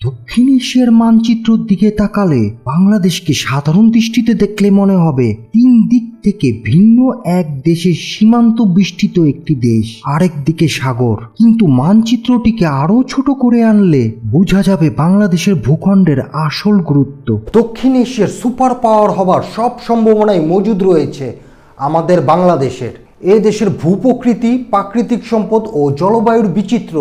দক্ষিণ এশিয়ার মানচিত্রের দিকে তাকালে বাংলাদেশকে সাধারণ দৃষ্টিতে দেখলে মনে হবে তিন দিক থেকে ভিন্ন এক দেশের সীমান্ত বিস্তৃত একটি দেশ, আরেক দিকে সাগর। কিন্তু মানচিত্রটিকে আরও ছোট করে আনলে বোঝা যাবে বাংলাদেশের ভূখণ্ডের আসল গুরুত্ব। দক্ষিণ এশিয়ার সুপার পাওয়ার হবার সব সম্ভাবনাই মজুদ রয়েছে আমাদের বাংলাদেশের। এ দেশের ভূপ্রকৃতি, প্রাকৃতিক সম্পদ ও জলবায়ুর বিচিত্র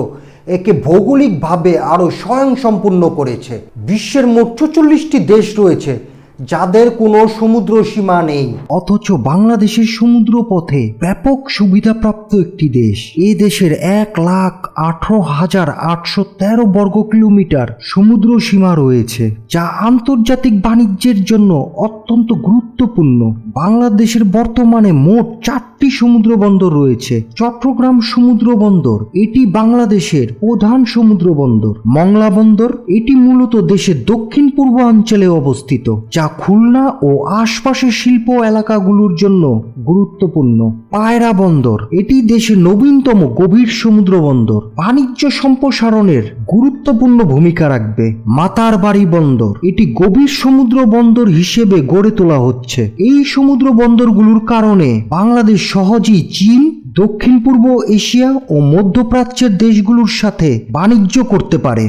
একে ভৌগোলিকভাবে আরও স্বয়ংসম্পূর্ণ করেছে। বিশ্বের মোট চল্লিশটি দেশ রয়েছে যাদের কোনো সমুদ্র সীমা নেই। অথচ বাংলাদেশের সমুদ্র পথে ব্যাপক সুবিধাপ্রাপ্ত একটি দেশ। এ দেশের এক লাখ আঠারো হাজার আটশো তেরো বর্গ কিলোমিটার সমুদ্র সীমা রয়েছে, যা আন্তর্জাতিক বাণিজ্যের জন্য অত্যন্ত গুরুত্বপূর্ণ। বাংলাদেশের বর্তমানে মোট চারটি সমুদ্র বন্দর রয়েছে, চট্টগ্রাম সমুদ্র বন্দর এটি বাংলাদেশের প্রধান সমুদ্র বন্দর মংলা বন্দর, এটি মূলত দেশের দক্ষিণ পূর্বাঞ্চলে অবস্থিত, যা খুলনা ও আশপাশের শিল্প এলাকাগুলোর জন্য গুরুত্বপূর্ণ। পায়রা বন্দর, এটি দেশের নবীনতম গভীর সমুদ্র বন্দর। বাণিজ্য সম্প্রসারণের গুরুত্বপূর্ণ ভূমিকা রাখবে মাতার বাড়ি বন্দর। এটি গভীর সমুদ্র বন্দর হিসেবে গড়ে তোলা হচ্ছে। এই সমুদ্র বন্দরগুলোর কারণে বাংলাদেশ সহজেই চীন দক্ষিণ পূর্ব এশিয়া ও মধ্যপ্রাচ্যের দেশগুলোর সাথে বাণিজ্য করতে পারে।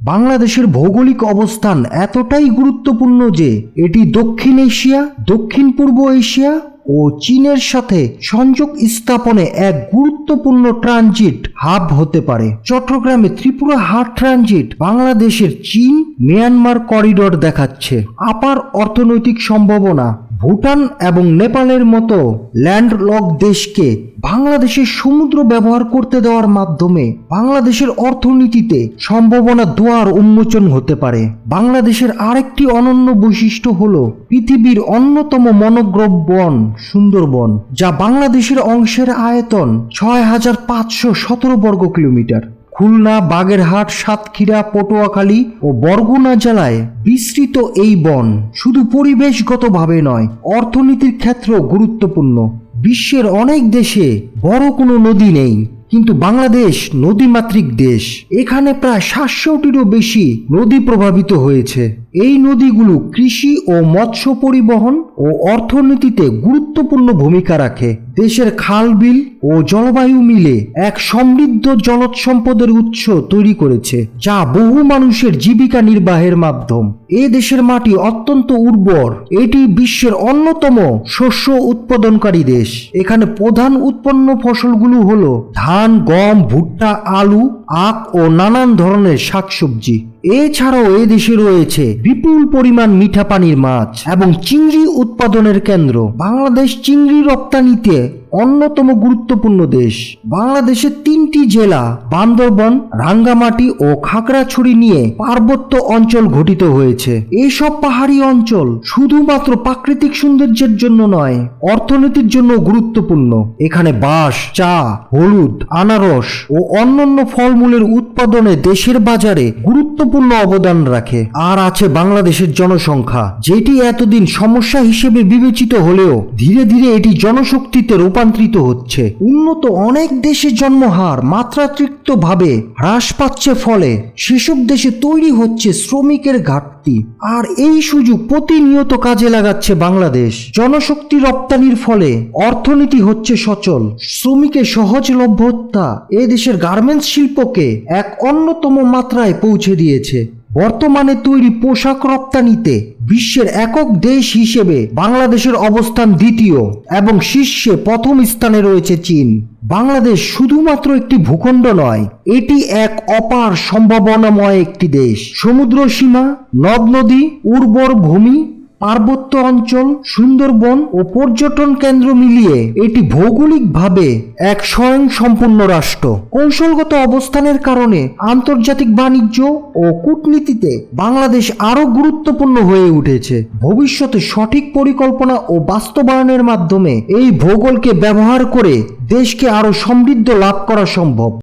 বাংলাদেশের ভৌগোলিক অবস্থান এতটাই গুরুত্বপূর্ণ যে এটি দক্ষিণ এশিয়া, দক্ষিণ পূর্ব এশিয়া ও চীনের সাথে সংযোগ স্থাপনে এক গুরুত্বপূর্ণ ট্রানজিট হাব হতে পারে। চট্টগ্রামে ত্রিপুরা হাট ট্রানজিট বাংলাদেশের চীন, মিয়ানমার করিডোর দেখাচ্ছে। আপার অর্থনৈতিক সম্ভাবনা ভুটান এবং নেপালের মতো ল্যান্ডলক দেশকে বাংলাদেশের সমুদ্র ব্যবহার করতে দেওয়ার মাধ্যমে বাংলাদেশের অর্থনীতিতে সম্ভাবনা দুয়ার উন্মোচন হতে পারে। বাংলাদেশের আরেকটি অনন্য বৈশিষ্ট্য হল পৃথিবীর অন্যতম মনোগ্রব বন সুন্দরবন, যা বাংলাদেশের অংশের আয়তন ছয় হাজার পাঁচশো সতেরো বর্গ কিলোমিটার। খুলনা, বাগেরহাট, সাতক্ষীরা, পটুয়াখালী ও বরগুনা জেলায় বিস্তৃত এই বন শুধু পরিবেশগতভাবে নয়, অর্থনীতির ক্ষেত্রেও গুরুত্বপূর্ণ। বিশ্বের অনেক দেশে বড় কোনো নদী নেই, কিন্তু বাংলাদেশ নদীমাতৃক দেশ। এখানে প্রায় সাতশোটিরও বেশি নদী প্রভাবিত হয়েছে। এই নদীগুলো কৃষি ও মৎস্য পরিবহন ও অর্থনীতিতে গুরুত্বপূর্ণ ভূমিকা রাখে। দেশের খাল, বিল ও জলবায়ু মিলে এক সমৃদ্ধ জলজ সম্পদের উৎস তৈরি করেছে, যা বহু মানুষের জীবিকা নির্বাহের মাধ্যম। এ দেশের মাটি অত্যন্ত উর্বর। এটি বিশ্বের অন্যতম শস্য উৎপাদনকারী দেশ। এখানে প্রধান উৎপন্ন ফসলগুলো হলো ধান, গম, ভুট্টা, আলু আখ ও নানান ধরনের শাকসবজি। এছাড়াও এ দেশে রয়েছে বিপুল পরিমাণ মিঠা পানির মাছ এবং চিংড়ি উৎপাদনের কেন্দ্র। বাংলাদেশ চিংড়ি রপ্তানিতে অন্যতম গুরুত্বপূর্ণ দেশ, বাংলাদেশের তিনটি জেলা, বান্দরবন, রাঙ্গামাটি ও খাগড়াছড়ি নিয়ে পার্বত্য অঞ্চল গঠিত হয়েছে। এইসব পাহাড়ি অঞ্চল শুধুমাত্র প্রাকৃতিক সৌন্দর্যের জন্য নয়, অর্থনীতির জন্য গুরুত্বপূর্ণ। এখানে বাঁশ, চা, হলুদ, আনারস ও অন্যান্য ফলমূলের উৎপাদনে দেশের বাজারে গুরুত্বপূর্ণ অবদান রাখে। আর আছে বাংলাদেশের জনসংখ্যা, যেটি এতদিন সমস্যা হিসেবে বিবেচিত হলেও ধীরে ধীরে এটি জনশক্তিতে রূপান্তরিত হচ্ছে। উন্নত অনেক দেশে জন্মহার মাত্রাতিরিক্ত ভাবে হ্রাস পাচ্ছে ফলে সেসব দেশে তৈরি হচ্ছে শ্রমিকের ঘাটতি। আর এই সুযোগ প্রতিনিয়ত কাজে লাগাচ্ছে বাংলাদেশ। জনশক্তি রপ্তানির ফলে অর্থনীতি হচ্ছে সচল। শ্রমিকের সহজলভ্যতা এ দেশের গার্মেন্টস শিল্পকে এক অন্যতম মাত্রায় পৌঁছে দিয়েছে। বর্তমানে তৈরি পোশাক রপ্তানিতে বিশ্বের একক দেশ হিসেবে বাংলাদেশের অবস্থান দ্বিতীয় এবং শীর্ষে প্রথম স্থানে রয়েছে চীন। বাংলাদেশ শুধুমাত্র একটি ভূখণ্ড নয়, এটি এক অপার সম্ভাবনাময় একটি দেশ। সমুদ্র সীমা নদ নদী উর্বর ভূমি পার্বত্য অঞ্চল, সুন্দরবন ও পর্যটন কেন্দ্র মিলিয়ে এটি ভৌগোলিকভাবে এক স্বয়ং সম্পূর্ণ রাষ্ট্র। কৌশলগত অবস্থানের কারণে আন্তর্জাতিক বাণিজ্য ও কূটনীতিতে বাংলাদেশ আরও গুরুত্বপূর্ণ হয়ে উঠেছে। ভবিষ্যতে সঠিক পরিকল্পনা ও বাস্তবায়নের মাধ্যমে এই ভূগোলকে ব্যবহার করে দেশকে আরও সমৃদ্ধ লাভ করা সম্ভব।